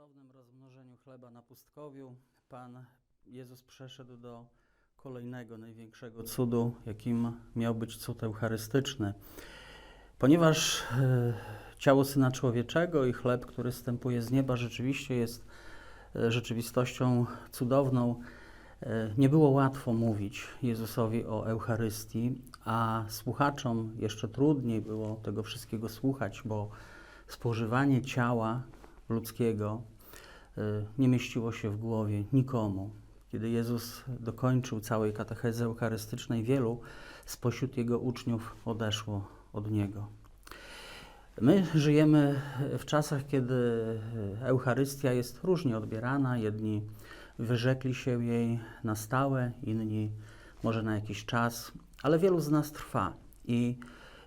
cudownym rozmnożeniu chleba na pustkowiu Pan Jezus przeszedł do kolejnego, największego cudu, jakim miał być cud eucharystyczny. Ponieważ e, ciało Syna Człowieczego i chleb, który stępuje z nieba, rzeczywiście jest e, rzeczywistością cudowną, e, nie było łatwo mówić Jezusowi o Eucharystii, a słuchaczom jeszcze trudniej było tego wszystkiego słuchać, bo spożywanie ciała ludzkiego nie mieściło się w głowie nikomu. Kiedy Jezus dokończył całej katechezy eucharystycznej, wielu spośród Jego uczniów odeszło od Niego. My żyjemy w czasach, kiedy Eucharystia jest różnie odbierana. Jedni wyrzekli się jej na stałe, inni może na jakiś czas, ale wielu z nas trwa i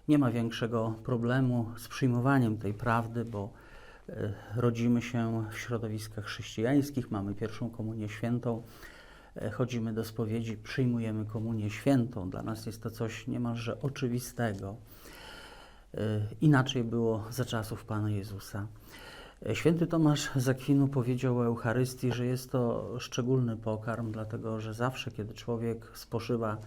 nie ma większego problemu z przyjmowaniem tej prawdy, bo rodzimy się w środowiskach chrześcijańskich, mamy pierwszą komunię świętą, e, chodzimy do spowiedzi, przyjmujemy komunię świętą. Dla nas jest to coś niemalże oczywistego. E, Inaczej było za czasów Pana Jezusa. E, Święty Tomasz z Akwinu powiedział o Eucharystii, że jest to szczególny pokarm, dlatego że zawsze, kiedy człowiek spożywa,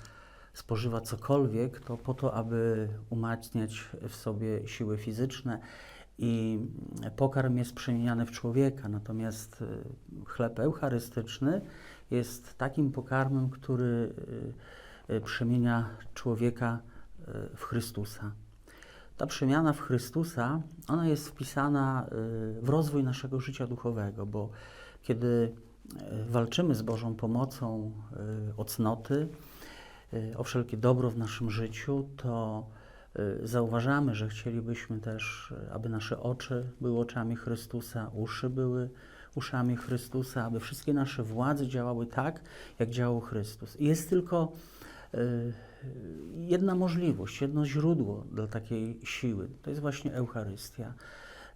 spożywa cokolwiek, to po to, aby umacniać w sobie siły fizyczne i pokarm jest przemieniany w człowieka, natomiast e, chleb eucharystyczny jest takim pokarmem, który e, e, przemienia człowieka w Chrystusa. Ta przemiana w Chrystusa, ona jest wpisana y, w rozwój naszego życia duchowego, bo kiedy y, walczymy z Bożą pomocą y, o cnoty, y, o wszelkie dobro w naszym życiu, to y, zauważamy, że chcielibyśmy też, y, aby nasze oczy były oczami Chrystusa, uszy były uszami Chrystusa, aby wszystkie nasze władze działały tak, jak działał Chrystus. Jest tylko y, jedna możliwość, jedno źródło dla takiej siły. To jest właśnie Eucharystia.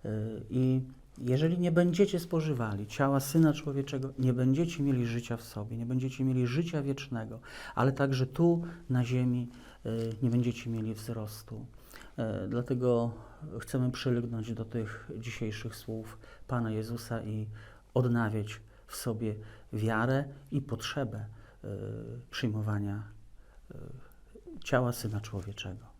Y, I jeżeli nie będziecie spożywali ciała Syna Człowieczego, nie będziecie mieli życia w sobie, nie będziecie mieli życia wiecznego, ale także tu na ziemi y, nie będziecie mieli wzrostu. Y, Dlatego chcemy przylgnąć do tych dzisiejszych słów Pana Jezusa i odnawiać w sobie wiarę i potrzebę y, przyjmowania ciała Syna Człowieczego.